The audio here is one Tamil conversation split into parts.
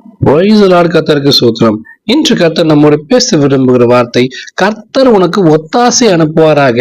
down. கத்தருக்கு சூத்திரம். இன்று கர்த்தர் நம்மோடு பேச விரும்புகிற வார்த்தை கர்த்தர் உனக்கு ஒத்தாசை அனுப்புவாராக.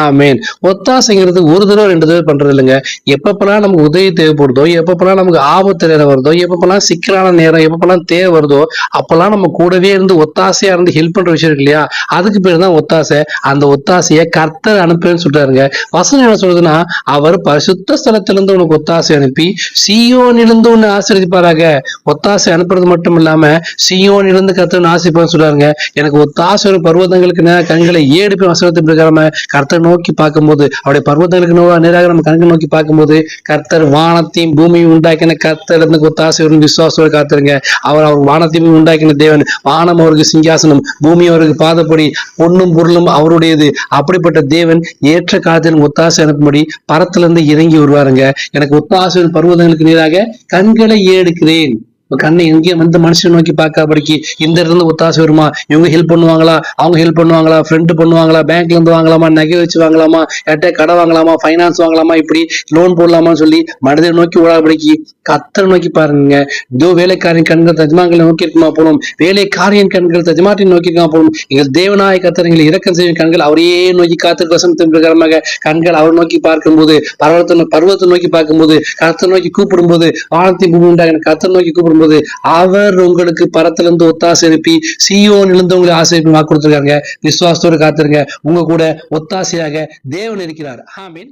ஆமேன். ஒத்தாசைங்கிறது ஒரு தடவை ரெண்டு தடவை பண்றது இல்லைங்க. எப்பப்பெல்லாம் நமக்கு உதவி தேவைப்படுதோ எப்பப்பெல்லாம் நமக்கு ஆபத்து நேரம் வருதோ எப்பப்பெல்லாம் சிக்கலான நேரம் எப்பப்பெல்லாம் தேவை வருதோ அப்பெல்லாம் நம்ம கூடவே இருந்து ஒத்தாசையா இருந்து ஹெல்ப் பண்ற விஷயம் இருக்கு இல்லையா? அதுக்கு பேர் தான் ஒத்தாசை. அந்த ஒத்தாசையை கர்த்தர் அனுப்புன்னு சொல்றாருங்க. வசனம் என்ன சொல்றதுன்னா அவர் பரிசுத்த ஸ்தலத்திலிருந்து உனக்கு ஒத்தாசை அனுப்பி சியோனிலிருந்து உன்னை ஆசிரியப்பாராக ஒத்தாசை அனுப்புறது மட்டும் இல்லாம சியோனிலிருந்து கர்த்தன் ஆசைப்பான்னு சொல்றாருங்க. எனக்கு ஒத்தாசை ஒரு பர்வதங்களுக்கு நேராக கண்களை ஏடுப்பு வசனத்தின் பிரகாரம கர்த்தர் நோக்கி பார்க்கும்போது அவருடைய பர்வதங்களுக்கு நோ- நேராக நம்ம கண்கள் நோக்கி பார்க்கும்போது கர்த்தர் வானத்தையும் பூமியும் உண்டாக்கின கர்த்தர் இருந்து ஒத்தாசை வரும் காத்துருங்க. அவர் அவர் வானத்தையும் உண்டாக்கின தேவன் வானம் அவருக்கு சிங்காசனம் பூமி அவருக்கு பாதப்படி பொண்ணும் பொருளும் அவருடையது. அப்படிப்பட்ட தேவன் ஏற்ற காலத்தில் ஒத்தாசை அனுப்பும்படி பரத்திலிருந்து இறங்கி வருவாருங்க. எனக்கு ஒத்தாசை பர்வதங்களுக்கு நேராக கண்களை ஏடுக்கிறேன். கண்ணை எங்கேயும் வந்து மனுஷனை நோக்கி பார்க்காபடிக்கு இந்த இடத்துல இருந்து ஒத்தாசை வருமா? இவங்க ஹெல்ப் பண்ணுவாங்களா? அவங்க ஹெல்ப் பண்ணுவாங்களா? ஃப்ரெண்ட் பண்ணுவாங்களா? பேங்க்ல இருந்து வாங்கலாமா? நகை வச்சு வாங்கலாமா? யார்கிட்ட கடை வாங்கலாமா? ஃபைனான்ஸ் வாங்கலாமா? இப்படி லோன் போடலாமான்னு சொல்லி மனிதனை நோக்கி ஓடாபடிக்கு கத்தரை நோக்கி பாருங்க. இதோ வேலைக்காரன் கண்கள் தஜமான்களை நோக்கி இருக்குமா போகணும் வேலைக்காரியின் கண்கள் தஜமாட்டின் நோக்கி இருக்கா போகணும் எங்கள் தேவநாய கத்தர் எங்களை இறக்கம் செய்யும் கண்கள் அவரையே நோக்கி காத்திருக்க வசனத்தின் பிரகாரமாக கண்கள் அவர் நோக்கி பார்க்கும்போது பர்வத்தை பருவத்தை நோக்கி பார்க்கும்போது கருத்தை நோக்கி கூப்பிடும்போது வானத்தின் பூமி உண்டாக கத்தை நோக்கி கூப்பிடும்போது அவர் உங்களுக்கு பரத்திலிருந்து ஒத்தாசை அனுப்பி சியோனிலிருந்து உங்களை ஆசை வாக்கு கொடுத்துருக்காங்க விசுவாசத்தோடு காத்திருங்க. உங்க கூட ஒத்தாசையாக தேவன் இருக்கிறார். ஆமீன்.